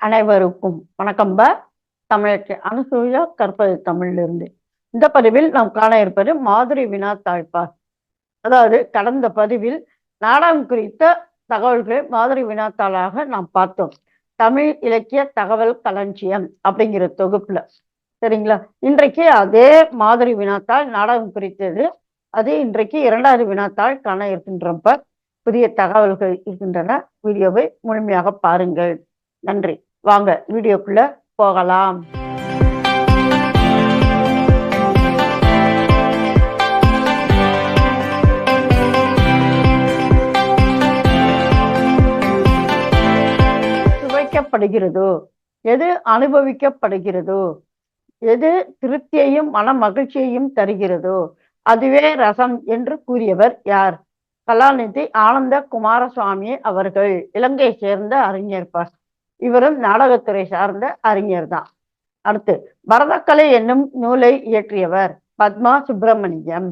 அனைவருக்கும் வணக்கம் ப. தமிழற்கு அனுசூயா கற்பது தமிழிலிருந்து. இந்த பதிவில் நாம் காண இருப்பது மாதிரி வினாத்தாழ்பார் அதாவது கடந்த பதிவில் நாடகம் குறித்த தகவல்களை மாதிரி வினாத்தாளாக நாம் பார்த்தோம். தமிழ் இலக்கிய தகவல் களஞ்சியம் அப்படிங்கிற தொகுப்புல. சரிங்களா? இன்றைக்கு அதே மாதிரி வினாத்தாள் நாடகம் குறித்தது. அது இன்றைக்கு இரண்டாவது வினாத்தாள் காண இருக்கின்றப்ப புதிய தகவல்கள் இருக்கின்றன. வீடியோவை முழுமையாக பாருங்கள். நன்றி. வாங்க வீடியோக்குள்ள போகலாம். சுவைக்கப்படுகிறதோ எது அனுபவிக்கப்படுகிறதோ எது திருப்தியையும் மன மகிழ்ச்சியையும் தருகிறதோ அதுவே ரசம் என்று கூறியவர் யார்? கலாநிதி ஆனந்த குமாரசுவாமி அவர்கள் இலங்கையை சேர்ந்த அறிஞர் பாஸ் இவரும் நாடகத்துறை சார்ந்த அறிஞர் தான். அடுத்து பரதக்கலை என்னும் நூலை இயற்றியவர் பத்மா சுப்பிரமணியம்.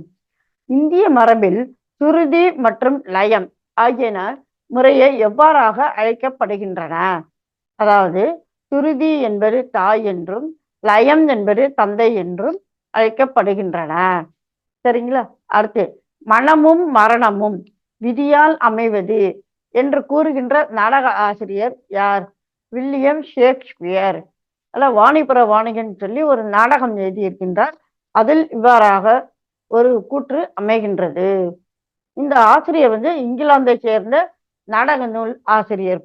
இந்திய மரபில் சுருதி மற்றும் லயம் ஆகியன முறையை எவ்வாறாக அழைக்கப்படுகின்றன? அதாவது சுருதி என்பது தாய் என்றும் லயம் என்பது தந்தை என்றும் அழைக்கப்படுகின்றன. சரிங்களா? அடுத்து மனமும் மரணமும் விதியால் அமைவது என்று கூறுகின்ற நாடக ஆசிரியர் யார்? William Shakespeare. அல்ல வாணிபுர வாணிகன் சொல்லி ஒரு நாடகம் எழுதியிருக்கின்றார். அதில் இவ்வாறாக ஒரு கூற்று அமைகின்றது. இந்த ஆசிரியர் வந்து இங்கிலாந்தை சேர்ந்த நாடக நூல் ஆசிரியர்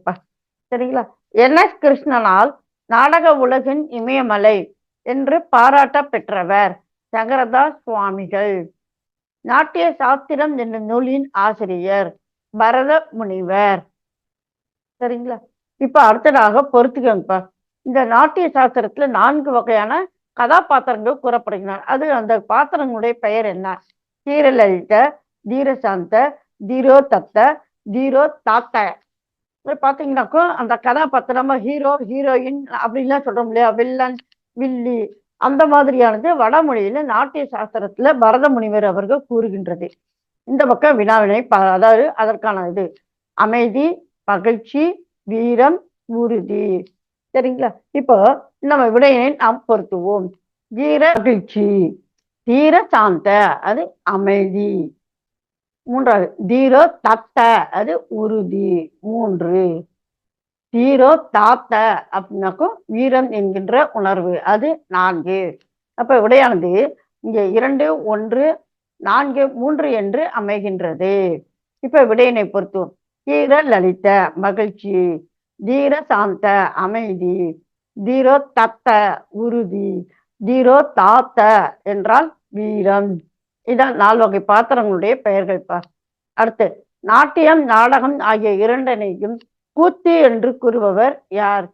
சரிங்களா? என் எஸ் கிருஷ்ணனால் நாடக உலகின் இமயமலை என்று பாராட்ட பெற்றவர் சங்கரதாஸ் சுவாமிகள். நாட்டிய சாஸ்திரம் என்ற நூலின் ஆசிரியர் பரத முனிவர் சரிங்களா? இப்ப அடுத்ததாக பொறுத்துக்கோங்கப்பா. இந்த நாட்டிய சாஸ்திரத்துல நான்கு வகையான கதாபாத்திரங்கள் கூறப்படுகின்றன. அது அந்த பாத்திரங்களுடைய பெயர் என்ன? தீரலலித தீரசாந்த தீரோ தத்த தீரோ தாத்த பாத்தீங்கன்னாக்கோ அந்த கதாபாத்திரமா ஹீரோ ஹீரோயின் அப்படின்லாம் சொல்றோம் இல்லையா? வில்லன் வில்லி அந்த மாதிரியானது வடமொழியில நாட்டிய சாஸ்திரத்துல பரத முனிவர் அவர்கள் கூறுகின்றது. இந்த பக்கம் வினாவினை அதாவது அதற்கான இது. அமைதி மகிழ்ச்சி வீரம் உறுதி. சரிங்களா? இப்போ நம்ம விடையை நாம் பொருத்துவோம். வீர மகிழ்ச்சி தீர சாந்த அது அமைதி. மூன்றாவது தீரோ தத்த அது உறுதி. மூன்று தீரோ தாத்த அப்படின்னாக்கும் வீரம் என்கின்ற உணர்வு அது நான்கு. அப்ப விடையானது இங்க இரண்டு ஒன்று நான்கு மூன்று என்று அமைகின்றது. இப்ப விடையினை பொறுத்துவோம் தீர லலித மகிழ்ச்சி தீர சாந்த அமைதி தீரோ தத்த உறுதி தீரோ தாத்த என்றால் வீரம். இதான் நால் வகை பாத்திரங்களுடைய பெயர்கள் பா. அடுத்து நாட்டியம் நாடகம் ஆகிய இரண்டனையும் கூத்து என்று கூறுபவர் யார்?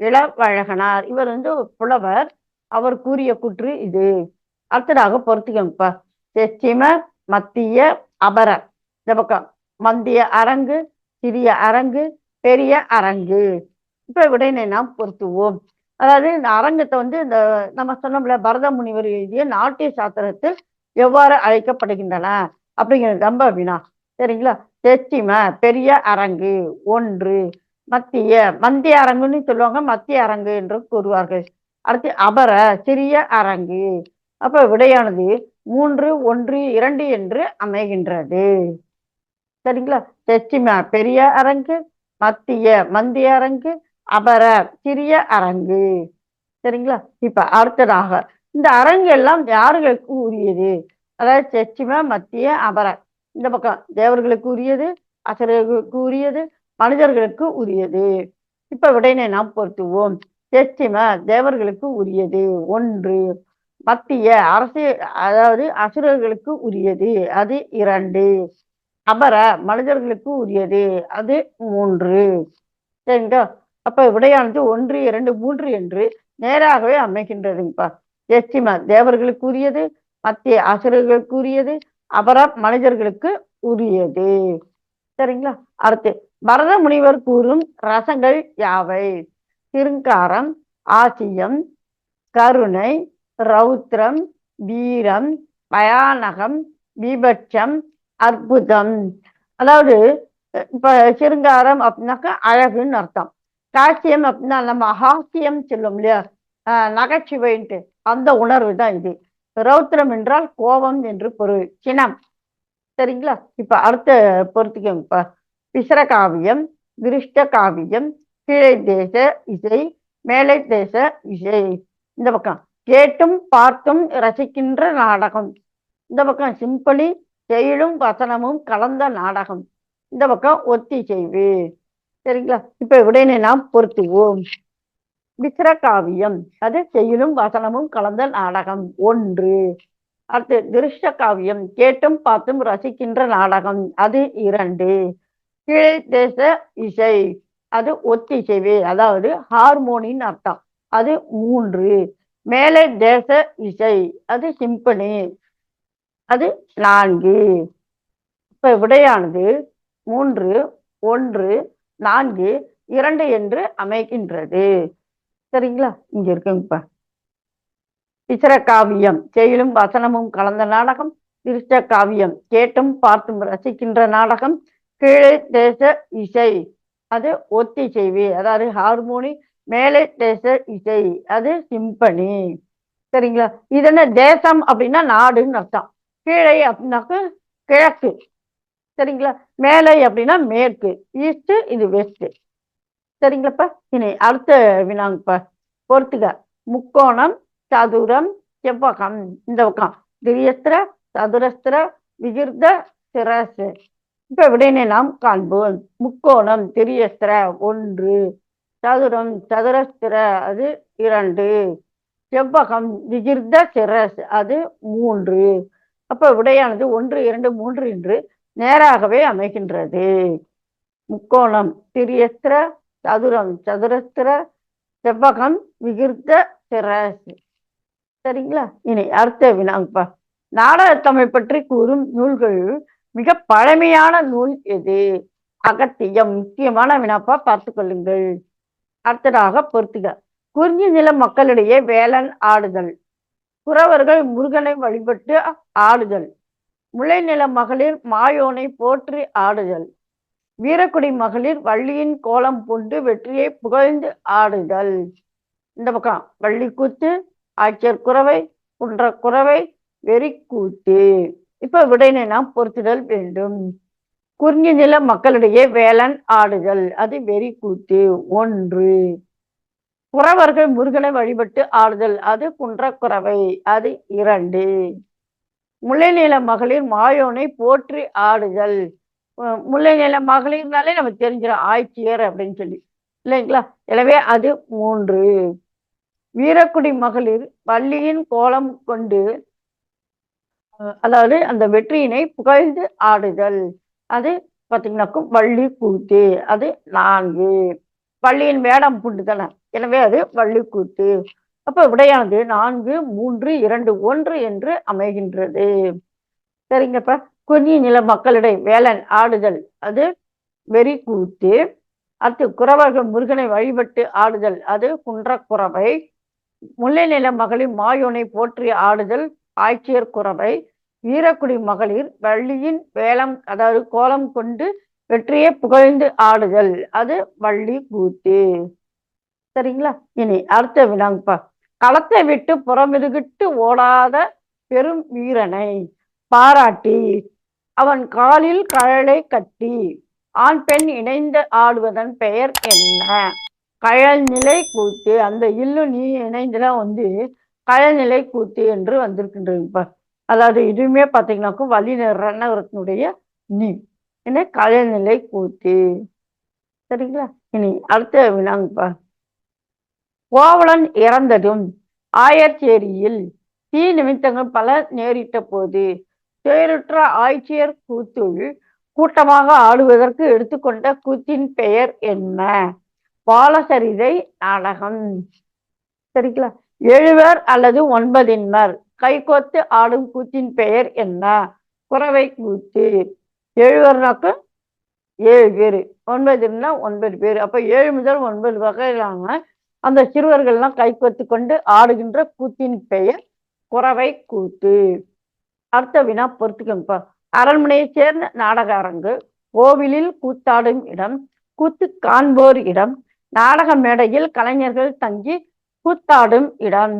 இளவழகனார். இவர் வந்து புலவர். அவர் கூறிய குற்று இது. அடுத்ததாக பொறுத்துக்கங்கப்பா செச்சிம மத்திய அபர. இந்த பக்கம் மந்திய அரங்கு சிறிய அரங்கு பெரிய அரங்கு. இப்ப விடையினை நாம் பொருத்துவோம். அதாவது இந்த அரங்கத்தை வந்து இந்த நம்ம சொன்னோம்ல பரத முனிவர் எழுதிய நாட்டிய சாஸ்திரத்தில் எவ்வாறு அழைக்கப்படுகின்றன அப்படிங்கிறது ரொம்ப வினா சரிங்களா? தெச்சிம பெரிய அரங்கு ஒன்று. மத்திய மத்திய அரங்குன்னு சொல்லுவாங்க மத்திய அரங்கு என்று கூறுவார்கள். அடுத்து அபர சிறிய அரங்கு. அப்ப விடையானது மூன்று ஒன்று இரண்டு என்று அமைகின்றது. சரிங்களா? தெச்சிம பெரிய அரங்கு மத்திய மந்திய அரங்கு அபர சிறிய அரங்கு. சரிங்களா? இப்ப அடுத்ததாக இந்த அரங்கு எல்லாம் யார்களுக்கு உரியது? அதாவது செச்சிம மத்திய அபர. இந்த பக்கம் தேவர்களுக்கு உரியது அசரர்களுக்கு உரியது மனிதர்களுக்கு உரியது. இப்ப விடையினை நாம் பொருத்துவோம். செச்சிம தேவர்களுக்கு உரியது. ஒன்று. மத்திய அரசு அதாவது அசுரர்களுக்கு உரியது. அது இரண்டு. அபர மனிதர்களுக்கு உரியது. அது மூன்று. சரிங்களா? அப்ப விடையானது ஒன்று இரண்டு மூன்று என்று நேராகவே அமைகின்றதுங்கப்பா. எச்சிம தேவர்களுக்கு உரியது மத்திய அசுரர்களுக்கு உரியது அபர மனிதர்களுக்கு உரியது. சரிங்களா? அடுத்து பரத முனிவர் கூறும் ரசங்கள் யாவை? திருங்காரம் ஆசியம் கருணை ரௌத்ரம் வீரம் பயானகம் விபட்சம் அற்புதம். அதாவது இப்ப சிருங்காரம் அப்படின்னாக்கா அழகுன்னு அர்த்தம். காசியம் அப்படின்னா நம்ம ஹாஸ்யம் சொல்லும் இல்லையா? ஆஹ் நகைச்சுவைன்ட்டு. அந்த உணர்வு தான் இது. ரௌத்திரம் என்றால் கோபம் என்று பொருள். சினம். சரிங்களா? இப்ப அடுத்த பொறுத்துக்கோங்கப்பா விசர காவியம் கிருஷ்ட காவியம் கீழே தேச இசை மேலை தேச இசை. இந்த பக்கம் கேட்டும் பார்த்தும் ரசிக்கின்ற நாடகம். இந்த பக்கம் சிம்பிளி செயலும் வசனமும் கலந்த நாடகம். இந்த பக்கம் ஒத்திசைவு சரிங்களா? இப்ப உடனே நாம் பொருத்துவோம். மிஸ்ர காவியம் அது செயலும் வசனமும் கலந்த நாடகம். ஒன்று. அடுத்து திருஷ்ட காவியம் கேட்டும் பார்த்தும் ரசிக்கின்ற நாடகம். அது இரண்டு. கீழ் தேச இசை. அது ஒத்திசைவு அதாவது ஹார்மோனின் அர்த்தம். அது மூன்று. மேலே தேச இசை. அது சிம்பனி. அது நான்கு. இப்ப விடையானது மூன்று ஒன்று நான்கு இரண்டு என்று அமைகின்றது. சரிங்களா? இங்க இருக்குங்கப்பா. இசர காவியம். செயலும் வசனமும் கலந்த நாடகம். திருஷ்ட காவியம். கேட்டும் பார்த்தும் ரசிக்கின்ற நாடகம். கீழே தேச இசை. அது ஒத்திசைவு அதாவது ஹார்மோனி மேலே தேச இசை. அது சிம்பனி. சரிங்களா? இது என்ன தேசம் அப்படின்னா நாடுன்னு அர்த்தம். கீழே அப்படின்னாக்க கிழக்கு. சரிங்களா? மேலே அப்படின்னா மேற்கு. ஈஸ்ட்டு இது வெஸ்ட்டு சரிங்களாப்பா? இனி அடுத்த வினாங்கப்பா. பொறுத்துக்க முக்கோணம் சதுரம் செவ்வகம். இந்த பக்கம். திரியஸ்திர சதுரஸ்திர விகிர்த சிரசு. இப்போ விடையினை நாம் காண்போம். முக்கோணம் திரியஸ்திர ஒன்று. சதுரம் சதுரஸ்திர அது இரண்டு. செவ்வகம் விகிர்த சிரஸ் அது மூன்று. அப்ப விடையானது ஒன்று இரண்டு மூன்று என்று நேராகவே அமைகின்றது. முக்கோணம் திரியஸ்திர சதுரம் சதுரஸ்திர செவ்வகம் விகிர்த்த சிரஸ். சரிங்களா? இனி அடுத்த வினாங்கப்பா. நாடகத்தமிழ் பற்றி கூறும் நூல்கள் மிக பழமையான நூல் எது? அகத்தியம் முக்கியமான வினாப்பா பார்த்து கொள்ளுங்கள். அடுத்ததாக பொறுத்துக குறிஞ்சி நில மக்களிடையே வேலன் ஆடுதல். குறவர்கள் முருகனை வழிபட்டு ஆடுதல். முளைநில நில மகளிர் மாயோனை போற்றி ஆடுதல். வீரக்குடி மகளிர் வள்ளியின் கோலம் பூண்டு வெற்றியை புகழ்ந்து ஆடுதல். இந்த பக்கம் வள்ளி கூத்து ஆட்சியர் குறவை குன்ற குறவை வெறி கூத்து இப்ப விடையினை நாம் பொறுத்துதல் வேண்டும். குறிஞ்சி நில மக்களிடையே வேலன் ஆடுதல். அது வெறி கூத்து ஒன்று. குறவர்கள் முருகனை வழிபட்டு ஆடுதல் அது குன்ற குறவை அது இரண்டு. முல்லை நில மகளிர் மாயோனை போற்றி ஆடுதல். முல்லை நில மகளிர்னாலே நம்ம தெரிஞ்சிடும் ஆய்ச்சியர் அப்படின்னு சொல்லி. இல்லைங்களா? எனவே அது மூன்று. வீரக்குடி மகளிர் பள்ளியின் கோலம் கொண்டு அதாவது அந்த வெற்றியினை புகழ்ந்து ஆடுதல். அது பார்த்தீங்கன்னாக்கும் வள்ளி கூத்து. அது நான்கு. பள்ளியின் வேடம் பூண்டுதானே? எனவே அது வள்ளிக்கூத்து. அப்ப விடையானது நான்கு மூன்று இரண்டு ஒன்று என்று அமைகின்றது. சரிங்கப்ப குறிஞ்சி நில மக்களிடையே வேலன் ஆடுதல் அது வெறி கூத்து அடுத்து குறவர்கள் முருகனை வழிபட்டு ஆடுதல் அது குன்றக்குறவை. முல்லை நில மகளிர் மாயோனை போற்றி ஆடுதல் ஆட்சியர் குறவை. வீரக்குடி மகளிர் வள்ளியின் வேலம் அதாவது கோலம் கொண்டு வெற்றியை புகழ்ந்து ஆடுதல் அது வள்ளி கூத்து சரிங்களா? இனி அடுத்த வினாங்கப்பா களத்தை விட்டு புறமிருகிட்டு ஓடாத பெரும் வீரனை பாராட்டி அவன் காலில் கழலை கட்டி ஆண் பெண் இணைந்து ஆடுவதன் பெயர் என்ன? கழல் நிலை கூத்து. அந்த இல்லு நீ இணைந்துதான் வந்து கழல் நிலை கூத்து என்று வந்திருக்கின்றதுப்பா. அதாவது இதுவுமே பார்த்தீங்கன்னாக்கும் வழி ரணத்தினுடைய நீ. என்ன கழல் நிலை கூத்து. சரிங்களா? இனி அடுத்த வினாங்கப்பா கோவலன் இறந்ததும் ஆயர்ச்சேரியில் தீ நிமித்தங்கள் பல நேரிட்ட போது தேருற்ற ஆய்ச்சியர் கூத்துள் கூட்டமாக ஆடுவதற்கு எடுத்துக்கொண்ட கூத்தின் பெயர் என்ன? பாலசரிதை நாடகம். சரிங்களா? எழுவர் அல்லது ஒன்பதின்மர். கைகோத்து ஆடும் கூத்தின் பெயர் என்ன? குறவை கூத்து. எழுவர்னாக்க ஏழு பேர். ஒன்பதுன்னா ஒன்பது பேர். அப்ப ஏழு முதல் ஒன்பது வகையிலான அந்த சிறுவர்கள்லாம் கைகோத்து கொண்டு ஆடுகின்ற கூத்தின் பெயர் குறவை கூத்து. அடுத்த வினா பொறுத்துக்கங்கப்பா அரண்மனையை சேர்ந்த நாடக அரங்கு கோவிலில் கூத்தாடும் இடம் கூத்து காண்போர் இடம் நாடக மேடையில் கலைஞர்கள் தங்கி கூத்தாடும் இடம்.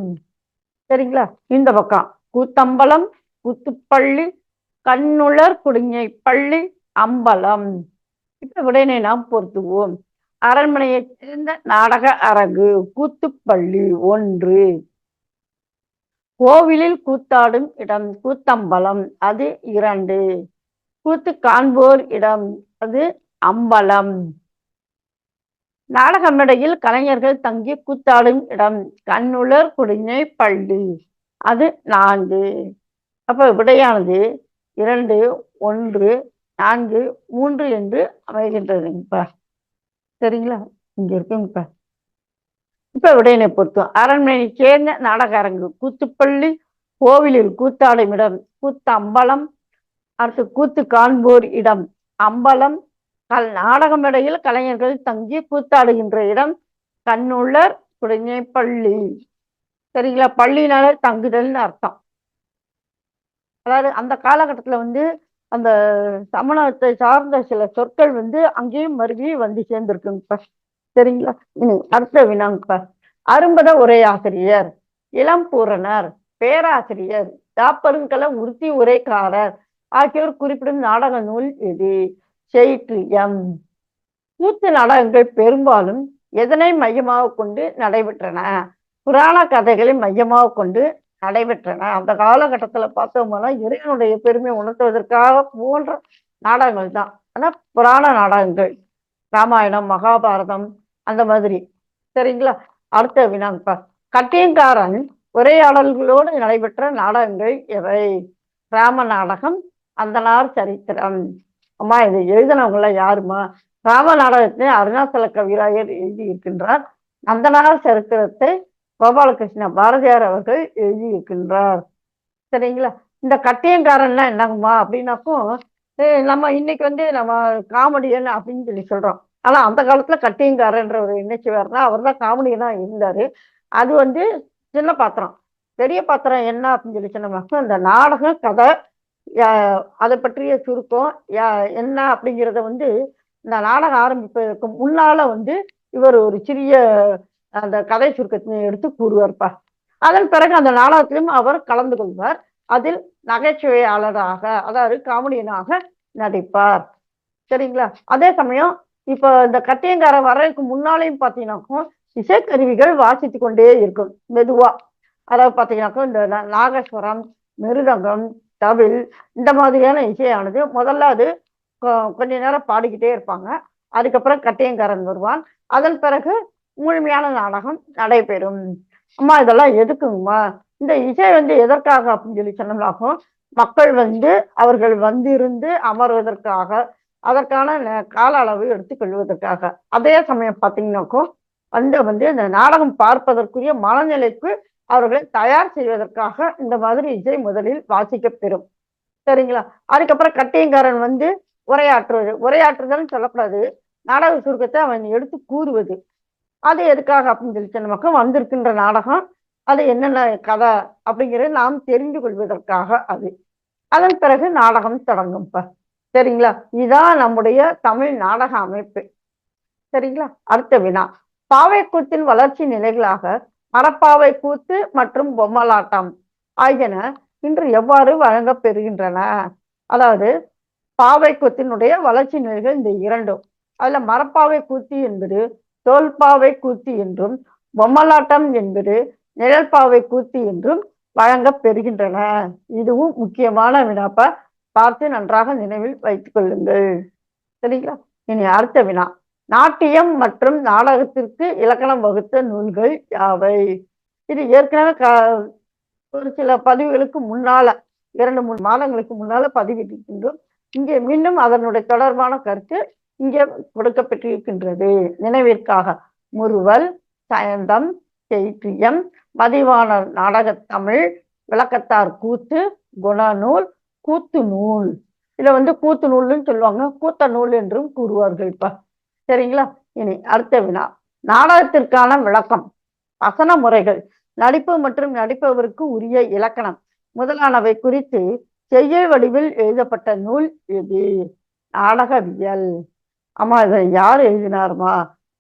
சரிங்களா? இந்த பக்கம். கூத்தம்பலம் கூத்துப்பள்ளி கண்ணுளர் குடிங்கை பள்ளி அம்பலம். இப்ப விடையினை நாம் பொருத்துவோம் அரண்மனையைச் சேர்ந்த நாடக அரங்கு கூத்துப்பள்ளி ஒன்று. கோவிலில் கூத்தாடும் இடம் கூத்தம்பலம் அது இரண்டு. கூத்து காண்போர் இடம் அது அம்பலம். நாடக மேடையில் கலைஞர்கள் தங்கி கூத்தாடும் இடம் கண்ணுளர் குடிஞை பள்ளி அது நான்கு. அப்ப விடையானது இரண்டு ஒன்று நான்கு மூன்று என்று அமைகின்றதுங்கப்பா சரிங்களா இங்க இருக்குங்கப்பா இப்ப. விடையினை பொறுத்தோம் அரண்மனை சேர்ந்த நாடக அரங்கு கூத்துப்பள்ளி கோவிலில் கூத்தாடும் இடம். கூத்து அம்பலம் அடுத்து கூத்து காண்போர் இடம். அம்பலம் கல் நாடகம் இடையில் கலைஞர்கள் தங்கி கூத்தாடுகின்ற இடம். கண்ணுள்ளர் குடிஞை பள்ளி சரிங்களா பள்ளினால தங்குதல்னு அர்த்தம். அதாவது அந்த காலகட்டத்துல வந்து அந்த சமணத்தை சார்ந்த சில சொற்கள் வந்து அங்கேயும் மறுபடியும் வந்து சேர்ந்திருக்குங்கப்பா சரிங்களா? இனி அடுத்த வினாங்கப்பா. அரும்பத உரையாசிரியர் இளம்பூரணர் பேராசிரியர் தாப்பருங்கல உறுதி உரைக்காரர் ஆகியோர் குறிப்பிடும் நாடக நூல் எது செய்தியம் கூத்து நாடகங்கள் பெரும்பாலும் எதனை மையமாக கொண்டு நடைபெற்றன? புராண கதைகளை மையமாக கொண்டு நடைபெற்றன. அந்த காலகட்டத்துல பார்த்தோம்னா இறைவனுடைய பெருமை உணர்த்துவதற்காக போன்ற நாடகங்கள் தான். ஆனா புராண நாடகங்கள் ராமாயணம் மகாபாரதம் அந்த மாதிரி. சரிங்களா? அடுத்த வினாங்கப்பா. கட்டியங்காரன் உரையாடல்களோடு நடைபெற்ற நாடகங்கள் எவை? ராம நாடகம் அந்தனார் சரித்திரம். அம்மா இதை எழுதினவங்கள யாருமா? ராம நாடகத்தை அருணாச்சல கவிராயர் எழுதியிருக்கின்றார். அந்தனார் சரித்திரத்தை கோபாலகிருஷ்ண பாரதியார் அவர்கள் எழுதியிருக்கின்றார். சரிங்களா? இந்த கட்டியங்காரன்லாம் என்னங்கம்மா அப்படின்னாக்கும் நம்ம இன்னைக்கு வந்து நம்ம காமெடியன் அப்படின்னு சொல்லி சொல்றோம். ஆனா அந்த காலத்துல கட்டியங்காரன்ற ஒரு நினைச்சுவார்னா அவர் தான் காமெடியனா இருந்தாரு. அது வந்து சின்ன பாத்திரம். பெரிய பாத்திரம் என்ன அப்படின்னு சொல்லி சொன்னோம்னாக்கும் இந்த நாடகம் கதை யா- அதை பற்றிய சுருக்கம் யா- என்ன அப்படிங்கிறத வந்து இந்த நாடகம் ஆரம்பிப்பதற்கு முன்னால வந்து இவர் ஒரு சிறிய அந்த கதை சுருக்கத்தை எடுத்து கூறுவார்ப்பா. அதன் பிறகு அந்த நாடகத்திலும் அவர் கலந்து கொள்வார். அதில் நகைச்சுவையாளராக அதாவது காமெடியனாக நடிப்பார். சரிங்களா? அதே சமயம் இப்போ இந்த கட்டியங்காரன் வரதுக்கு முன்னாலேயும் பார்த்தீங்கன்னாக்கும் இசைக்கருவிகள் வாசித்து கொண்டே இருக்கும். மெதுவா. அதாவது பார்த்தீங்கன்னாக்கும் இந்த நாகஸ்வரம் மிருதங்கம் தவில் இந்த மாதிரியான இசையானது முதல்ல அது கொ- கொஞ்ச நேரம் பாடிக்கிட்டே இருப்பாங்க. அதுக்கப்புறம் கட்டியங்காரன் வருவான். அதன் பிறகு முழுமையான நாடகம் நடைபெறும். அம்மா இதெல்லாம் எதுக்குங்கம்மா? இந்த இசை வந்து எதற்காக அப்படின்னு சொல்லி சொன்னோம்னாக்கும் மக்கள் வந்து அவர்கள் வந்திருந்து அமர்வதற்காக அதற்கான ந- கால அளவு எடுத்துக்கொள்வதற்காக அதே சமயம் பார்த்தீங்கன்னாக்கும் வந்து வந்து இந்த நாடகம் பார்ப்பதற்குரிய மனநிலைக்கு அவர்களை தயார் செய்வதற்காக இந்த மாதிரி இசை முதலில் வாசிக்கப்பெறும் சரிங்களா? அதுக்கப்புறம் கட்டியங்காரன் வந்து உரையாற்றுவது. உரையாற்றுதல்னு சொல்லக்கூடாது. நாடக சுருக்கத்தை அவன் எடுத்து கூறுவது. அது எதுக்காக அப்படின்னு சொல்லி நமக்கு வந்திருக்கின்ற நாடகம் அது என்னென்ன கதை அப்படிங்கிறது நாம் தெரிந்து கொள்வதற்காக அது. அதன் பிறகு நாடகம் தொடங்கும்ப்ப சரிங்களா? இதான் நம்முடைய தமிழ் நாடக அமைப்பு. சரிங்களா? அடுத்த வினா. பாவை கூத்தின் வளர்ச்சி நிலைகளாக மரப்பாவை கூத்து மற்றும் பொம்மலாட்டம் ஆகியன இன்று எவ்வாறு வழங்கப்பெறுகின்றன அதாவது பாவை கூத்தினுடைய வளர்ச்சி நிலைகள் இந்த இரண்டும். அதுல மரப்பாவை கூத்து என்பது தோல்பாவை கூத்து என்றும் பொம்மலாட்டம் என்பது நிழல்பாவை கூத்து என்றும் வழங்கப்பெறுகின்றன இதுவும் முக்கியமான வினாப்ப பார்த்து நன்றாக நினைவில் வைத்துக் கொள்ளுங்கள். சரிங்களா? இனி அடுத்த வினா. நாட்டியம் மற்றும் நாடகத்திற்கு இலக்கணம் வகுத்த நூல்கள் யாவை? இது ஏற்கனவே க ஒரு சில பதிவுகளுக்கு முன்னால இரண்டு மூணு மாதங்களுக்கு முன்னால பதிவிட்டிருக்கின்றோம். இங்கே மீண்டும் அதனுடைய தொடர்பான கருத்து இங்கே கொடுக்கப்பட்டிருக்கின்றது. நினைவிற்காக. முறுவல் சயந்தம் செய்தியம் நாடக நாடகத்தமிழ் விளக்கத்தார் கூத்து குணநூல் கூத்து நூல். இதை வந்து கூத்து நூல்னு சொல்லுவாங்க. கூத்த நூல் என்றும் கூறுவார்கள் இப்ப. சரிங்களா? இனி அடுத்த வினா. நாடகத்திற்கான விளக்கம். வசன முறைகள். நடிப்பு மற்றும் நடிப்பவருக்கு உரிய இலக்கணம். முதலானவை குறித்து செய்யுள் வடிவில் எழுதப்பட்ட நூல் எது? நாடகவியல். அம்மா இதை யார் எழுதினாருமா?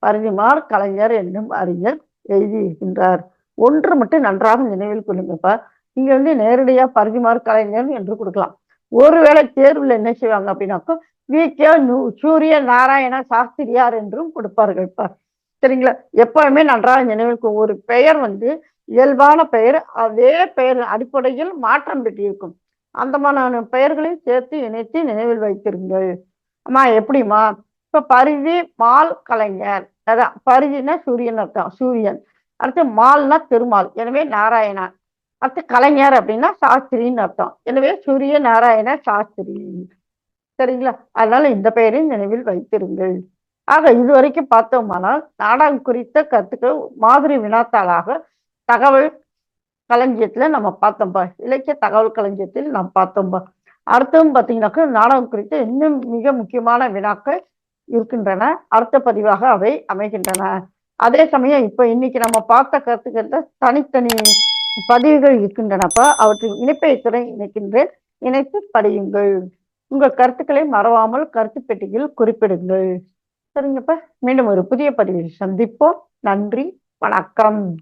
பரிதிமார் கலைஞர் என்னும் அறிஞர் எழுதியிருக்கின்றார். ஒன்று மட்டும் நன்றாக நினைவில் கொள்ளுங்கப்பா. இங்க வந்து நேரடியா பரிதிமார் கலைஞர் என்று கொடுக்கலாம். ஒருவேளை தேர்வில் என்ன செய்வாங்க அப்படின்னாக்கா வி. கே. சூரிய நாராயண சாஸ்திரியார் என்றும் கொடுப்பார்கள்ப்பா. சரிங்களா? எப்பவுமே நன்றாக நினைவில் ஒரு பெயர் வந்து இயல்பான பெயர் அதே பெயர் அடிப்படையில் மாற்றம் பெற்றிருக்கும். அந்த மாதிரியான பெயர்களையும் சேர்த்து இணைத்து நினைவில் வைத்திருங்கள். அம்மா எப்படிம்மா? இப்ப பரிதி மால் கலைஞர். அதான் பரிதினா சூரியன் அர்த்தம் சூரியன். அடுத்து மால்னா திருமால். எனவே நாராயணா அடுத்து கலைஞர் அப்படின்னா சாஸ்திரின்னு அர்த்தம். எனவே சூரிய நாராயண சாஸ்திரி. சரிங்களா? அதனால இந்த பெயரையும் நினைவில் வைத்திருங்கள். ஆக இதுவரைக்கும் பார்த்தோமானால் நாடகம் குறித்த கருத்துக்கள் மாதிரி வினாத்தாளாக தகவல் களஞ்சியத்துல நம்ம பார்த்தோம்பா. இலக்கிய தகவல் களஞ்சியத்தில் நாம் பார்த்தோம்பா. அடுத்ததும் பார்த்தீங்கன்னாக்கா நாடகம் குறித்த இன்னும் மிக முக்கியமான வினாக்கள் இருக்கின்றன. அடுத்த பதிவாக அவை அமைகின்றன. அதே சமயம் இப்ப இன்னைக்கு நம்ம பார்த்த கருத்துக்கள்ல தனித்தனி பதிவுகள் இருக்கின்றனப்ப அவற்றின் இணைப்பை துறை இணைக்கின்றேன். இணைத்து படியுங்கள். உங்கள் கருத்துக்களை மறவாமல் கருத்து பெட்டியில் குறிப்பிடுங்கள். சரிங்கப்பா. மீண்டும் ஒரு புதிய பதிவில் சந்திப்போம். நன்றி. வணக்கம்.